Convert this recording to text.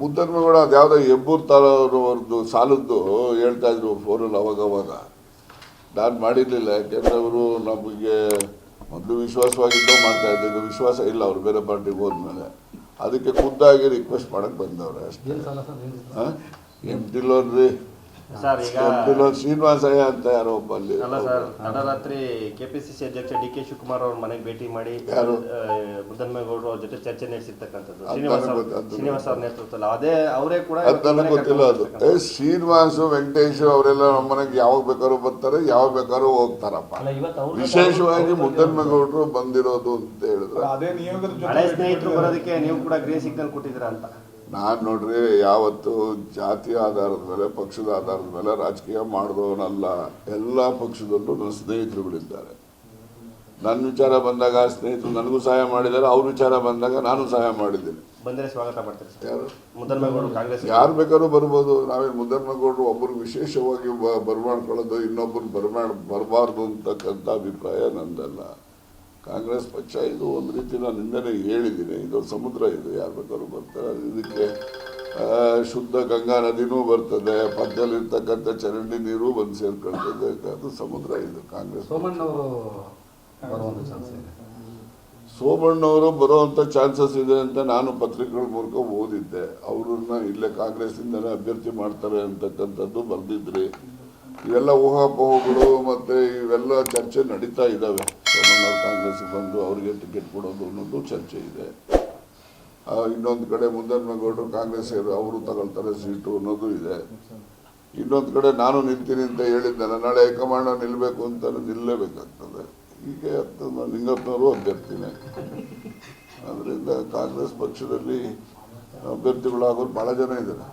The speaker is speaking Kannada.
ಮುದ್ದನ್ಮೇಗೌಡ ಅದು ಯಾವುದೋ ಹೆಬ್ಬೂರ್ ತಾಲೂರವ್ರದ್ದು ಸಾಲದ್ದು ಹೇಳ್ತಾ ಇದ್ರು ಫೋನಲ್ಲಿ ಅವಾಗ ಅವಾಗ ನಾನು ಮಾಡಿರಲಿಲ್ಲ ಯಾಕೆಂದ್ರೆ ಅವರು ನಮಗೆ ಮೊದಲು ವಿಶ್ವಾಸವಾಗಿದ್ದು ಮಾಡ್ತಾ ಇದ್ದೆ ಈಗ ವಿಶ್ವಾಸ ಇಲ್ಲ ಅವ್ರು ಬೇರೆ ಪಾರ್ಟಿಗೆ ಹೋದ್ಮೇಲೆ. ಅದಕ್ಕೆ ಖುದ್ದಾಗಿ ರಿಕ್ವೆಸ್ಟ್ ಮಾಡಕ್ಕೆ ಬಂದವ್ರೆ ಅಷ್ಟೇ. ಏನು ಸಾಲ ಸರ್ ಈಗ ಶ್ರೀನಿವಾಸಯ್ಯ ಅಂತ ಯಾರೋ ಒಬ್ಬ ಅಲ್ಲಿ ಸರ್ ತಡರಾತ್ರಿ ಕೆಪಿಸಿಸಿ ಅಧ್ಯಕ್ಷ ಡಿ ಕೆ ಶಿವಕುಮಾರ್ ಅವ್ರ ಮನೆಗೆ ಭೇಟಿ ಮಾಡಿ ಯಾರು? ಬುದ್ಧನ್ಮೇಗೌಡರು ಅವ್ರ ಜೊತೆ ಚರ್ಚೆ ನಡೆಸಿರ್ತಕ್ಕಂಥದ್ದು. ಶ್ರೀನಿವಾಸ ಶ್ರೀನಿವಾಸ ಅವ್ರ ನೇತೃತ್ವದಲ್ಲಿ. ಅದೇ ಅವರೇ ಕೂಡ ನನಗೆ ಗೊತ್ತಿಲ್ಲ ಅದು. ಏ ಶ್ರೀನಿವಾಸು ವೆಂಕಟೇಶ್ ಅವರೆಲ್ಲ ನಮ್ಮ ಮನೆಗೆ ಯಾವಾಗ ಬೇಕಾದ್ರೂ ಬರ್ತಾರೆ ಯಾವಾಗ ಬೇಕಾದ್ರೂ ಹೋಗ್ತಾರಪ್ಪ. ಅಲ್ಲ ಇವತ್ತು ಅವ್ರ ವಿಶೇಷವಾಗಿ ಮುದ್ದನ್ಮೇಗೌಡರು ಬಂದಿರೋದು ಅಂತ ಹೇಳಿದ್ರೆ. ಹಳೆ ಸ್ನೇಹಿತರು ಬರೋದಕ್ಕೆ ನೀವು ಕೂಡ ಗ್ರೀನ್ ಸಿಗ್ನಲ್ ಕೊಟ್ಟಿದ್ದೀರಾ ಅಂತ. ನಾನು ನೋಡ್ರಿ ಯಾವತ್ತು ಜಾತಿ ಆಧಾರದ ಮೇಲೆ ಪಕ್ಷದ ಆಧಾರದ ಮೇಲೆ ರಾಜಕೀಯ ಮಾಡಿದವನಲ್ಲ. ಎಲ್ಲ ಪಕ್ಷದಲ್ಲೂ ನನ್ನ ಸ್ನೇಹಿತರುಗಳಿದ್ದಾರೆ. ನನ್ನ ವಿಚಾರ ಬಂದಾಗ ಸ್ನೇಹಿತರು ನನಗೂ ಸಹಾಯ ಮಾಡಿದ್ದಾರೆ ಅವ್ರ ವಿಚಾರ ಬಂದಾಗ ನಾನು ಸಹಾಯ ಮಾಡಿದ್ದೀನಿ. ಬಂದರೆ ಸ್ವಾಗತ ಮಾಡ್ತಾರೆ ಯಾರು? ಬೇಕಾದ್ರೂ ಬರ್ಬೋದು. ನಾವೇನು ಮುದ್ದನ್ಮೇಗೌಡರು ಒಬ್ಬರು ವಿಶೇಷವಾಗಿ ಬರ್ಮಾಡ್ಕೊಳ್ಳೋದು ಇನ್ನೊಬ್ಬರು ಬರ್ಮಾಡ್ ಬರಬಾರ್ದು ಅಂತಕ್ಕಂಥ ಅಭಿಪ್ರಾಯ ನಂದಲ್ಲ. ಕಾಂಗ್ರೆಸ್ ಪಕ್ಷ ಇದು ಒಂದು ರೀತಿ ನಾನು ನಿನ್ನೆ ಹೇಳಿದ್ದೀನಿ ಇದು ಸಮುದ್ರ ಇದು ಯಾರು ಬೇಕಾದ್ರೂ ಬರ್ತಾರೆ. ಇದಕ್ಕೆ ಶುದ್ಧ ಗಂಗಾ ನದಿನೂ ಬರ್ತದೆ ಪಕ್ಕದಲ್ಲಿರ್ತಕ್ಕಂಥ ಚರಂಡಿ ನೀರು ಬಂದು ಸೇರ್ಕೊಳ್ತದೆ. ಅದು ಸಮುದ್ರ ಇದು ಕಾಂಗ್ರೆಸ್ ಸೋಮಣ್ಣವರು ಬರುವಂಥ ಚಾನ್ಸಸ್ ಇದೆ. ಅಂತ ನಾನು ಪತ್ರಿಕೆಗಳ ಮೂಲಕ ಓದಿದ್ದೆ. ಅವ್ರನ್ನ ಇಲ್ಲೇ ಕಾಂಗ್ರೆಸ್ಸಿಂದಲೇ ಅಭ್ಯರ್ಥಿ ಮಾಡ್ತಾರೆ ಅಂತಕ್ಕಂಥದ್ದು ಬರೆದಿದ್ರಿ. ಇವೆಲ್ಲ ಊಹಾಪೋಹಗಳು ಮತ್ತು ಇವೆಲ್ಲ ಚರ್ಚೆ ನಡೀತಾ ಇದ್ದಾವೆ. ಸೋಮಣ್ಣವ್ರು ಕಾಂಗ್ರೆಸ್ಗೆ ಬಂದು ಅವರಿಗೆ ಟಿಕೆಟ್ ಕೊಡೋದು ಅನ್ನೋದು ಚರ್ಚೆ ಇದೆ. ಇನ್ನೊಂದು ಕಡೆ ಮುದ್ದನ್ಮೇಗೌಡರು ಕಾಂಗ್ರೆಸ್ ಅವರು ತಗೊಳ್ತಾರೆ ಸೀಟು ಅನ್ನೋದು ಇದೆ. ಇನ್ನೊಂದು ಕಡೆ ನಾನು ನಿಂತೀನಿ ಅಂತ ಹೇಳಿದ್ದೇನೆ ನಾಳೆ ಹೈಕಮಾಂಡ್ ನಿಲ್ಲಬೇಕು ಅಂತ ನಿಲ್ಲಲೇಬೇಕಾಗ್ತದೆ ಹೀಗೆ ಲಿಂಗಪ್ಪನವರು ಅಭ್ಯರ್ಥಿನೇ. ಅದರಿಂದ ಕಾಂಗ್ರೆಸ್ ಪಕ್ಷದಲ್ಲಿ ಅಭ್ಯರ್ಥಿಗಳಾಗೋರು ಭಾಳ ಜನ ಇದ್ದಾರೆ.